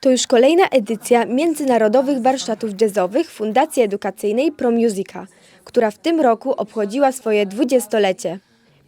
To już kolejna edycja Międzynarodowych Warsztatów Jazzowych Fundacji Edukacyjnej ProMusica, która w tym roku obchodziła swoje dwudziestolecie.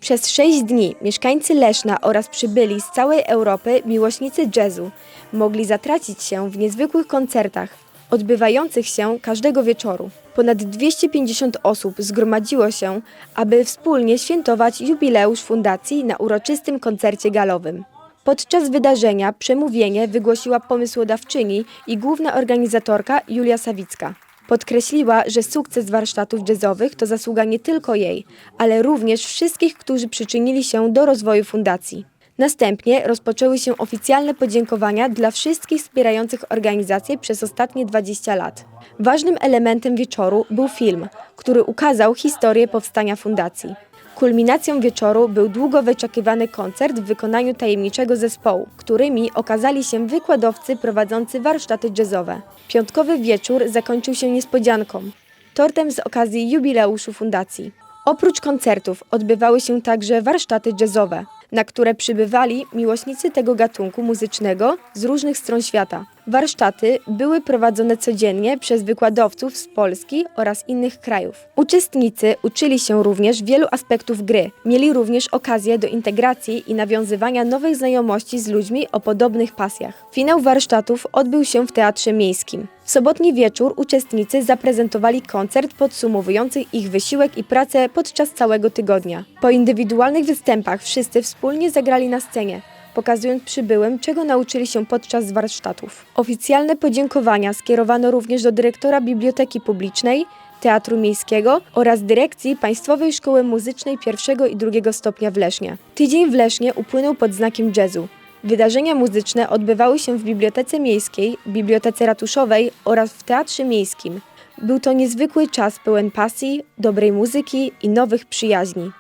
Przez sześć dni mieszkańcy Leszna oraz przybyli z całej Europy miłośnicy jazzu mogli zatracić się w niezwykłych koncertach, odbywających się każdego wieczoru. Ponad 250 osób zgromadziło się, aby wspólnie świętować jubileusz fundacji na uroczystym koncercie galowym. Podczas wydarzenia przemówienie wygłosiła pomysłodawczyni i główna organizatorka Julia Sawicka. Podkreśliła, że sukces warsztatów jazzowych to zasługa nie tylko jej, ale również wszystkich, którzy przyczynili się do rozwoju fundacji. Następnie rozpoczęły się oficjalne podziękowania dla wszystkich wspierających organizację przez ostatnie 20 lat. Ważnym elementem wieczoru był film, który ukazał historię powstania fundacji. Kulminacją wieczoru był długo wyczekiwany koncert w wykonaniu tajemniczego zespołu, którymi okazali się wykładowcy prowadzący warsztaty jazzowe. Piątkowy wieczór zakończył się niespodzianką tortem z okazji jubileuszu fundacji. Oprócz koncertów odbywały się także warsztaty jazzowe, na które przybywali miłośnicy tego gatunku muzycznego z różnych stron świata. Warsztaty były prowadzone codziennie przez wykładowców z Polski oraz innych krajów. Uczestnicy uczyli się również wielu aspektów gry. Mieli również okazję do integracji i nawiązywania nowych znajomości z ludźmi o podobnych pasjach. Finał warsztatów odbył się w Teatrze Miejskim. W sobotni wieczór uczestnicy zaprezentowali koncert podsumowujący ich wysiłek i pracę podczas całego tygodnia. Po indywidualnych występach wszyscy wspólnie zagrali na scenie, pokazując przybyłym, czego nauczyli się podczas warsztatów. Oficjalne podziękowania skierowano również do dyrektora Biblioteki Publicznej, Teatru Miejskiego oraz dyrekcji Państwowej Szkoły Muzycznej pierwszego i drugiego stopnia w Lesznie. Tydzień w Lesznie upłynął pod znakiem jazzu. Wydarzenia muzyczne odbywały się w Bibliotece Miejskiej, Bibliotece Ratuszowej oraz w Teatrze Miejskim. Był to niezwykły czas pełen pasji, dobrej muzyki i nowych przyjaźni.